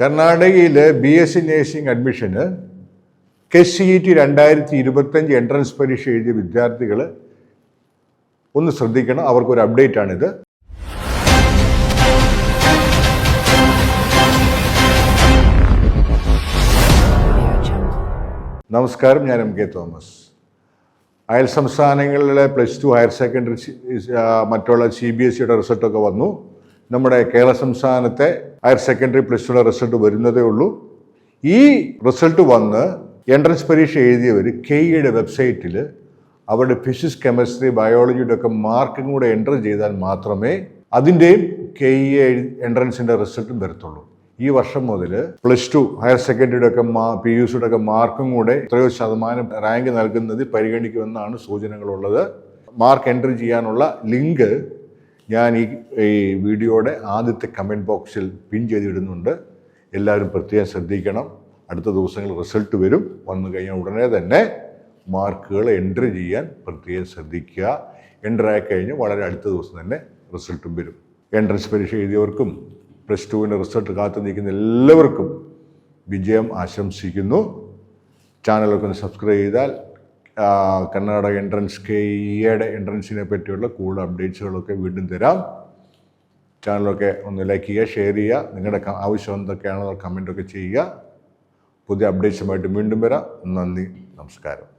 കർണാടകയിൽ B S C nursing അഡ്മിഷന് K C T രണ്ടായിരത്തി ഇരുപത്തഞ്ച് എൻട്രൻസ് പരീക്ഷ എഴുതിയ വിദ്യാർത്ഥികൾ ഒന്ന് ശ്രദ്ധിക്കണം അവർക്കൊരു അപ്ഡേറ്റ് ആണിത്. നമസ്കാരം ഞാൻ എം കെ തോമസ്. അയൽ സംസ്ഥാനങ്ങളിലെ പ്ലസ് ടു ഹയർ സെക്കൻഡറി മറ്റുള്ള സി ബി എസ് സിയുടെ റിസൾട്ടൊക്കെ വന്നു. നമ്മുടെ കേരള സംസ്ഥാനത്തെ ഹയർ സെക്കൻഡറി പ്ലസ് ടുയുടെ റിസൾട്ട് വരുന്നതേ ഉള്ളൂ. ഈ റിസൾട്ട് വന്ന് എൻട്രൻസ് പരീക്ഷ എഴുതിയവർ കെ ഇയുടെ വെബ്സൈറ്റിൽ അവരുടെ ഫിസിക്സ് കെമിസ്ട്രി ബയോളജിയുടെ ഒക്കെ മാർക്കും കൂടെ എന്റർ ചെയ്താൽ മാത്രമേ അതിന്റെയും കെ ഇ എൻട്രൻസിന്റെ റിസൾട്ടും വരത്തുള്ളൂ. ഈ വർഷം മുതൽ പ്ലസ് ടു ഹയർ സെക്കൻഡറിയുടെ ഒക്കെ മാ പി യു സിയുടെ ഒക്കെ മാർക്കും കൂടെ എത്രയോ ശതമാനം റാങ്ക് നൽകുന്നത് പരിഗണിക്കുമെന്നാണ് സൂചനകളുള്ളത്. മാർക്ക് എൻട്രി ചെയ്യാനുള്ള ലിങ്ക് ഞാൻ ഈ ഈ വീഡിയോയുടെ ആദ്യത്തെ കമന്റ് ബോക്സിൽ പിൻ ചെയ്തിടുന്നുണ്ട്. എല്ലാവരും പ്രത്യേകം ശ്രദ്ധിക്കണം. അടുത്ത ദിവസങ്ങളിൽ റിസൾട്ട് വരും. വന്നു കഴിഞ്ഞാൽ ഉടനെ തന്നെ മാർക്കുകൾ എന്റർ ചെയ്യാൻ പ്രത്യേകം ശ്രദ്ധിക്കുക. എന്റർ ആയി കഴിഞ്ഞ് വളരെ അടുത്ത ദിവസം തന്നെ റിസൾട്ടും വരും. എൻട്രൻസ് പരീക്ഷ എഴുതിയവർക്കും പ്ലസ് ടുവിന്റെ റിസൾട്ട് കാത്തു നിൽക്കുന്ന എല്ലാവർക്കും വിജയം ആശംസിക്കുന്നു. ചാനലൊക്കെ ഒന്ന് സബ്സ്ക്രൈബ് ചെയ്താൽ കർണാടക എൻട്രൻസ് കെ ഇയുടെ എൻട്രൻസിനെ പറ്റിയുള്ള കൂടുതൽ അപ്ഡേറ്റ്സുകളൊക്കെ വീണ്ടും തരാം. ചാനലൊക്കെ ഒന്ന് ലൈക്ക് ചെയ്യുക ഷെയർ ചെയ്യുക. നിങ്ങളുടെ ആവശ്യം എന്തൊക്കെയാണോ കമന്റൊക്കെ ചെയ്യുക. പുതിയ അപ്ഡേറ്റ്സുമായിട്ട് വീണ്ടും വരാം. നന്ദി നമസ്കാരം.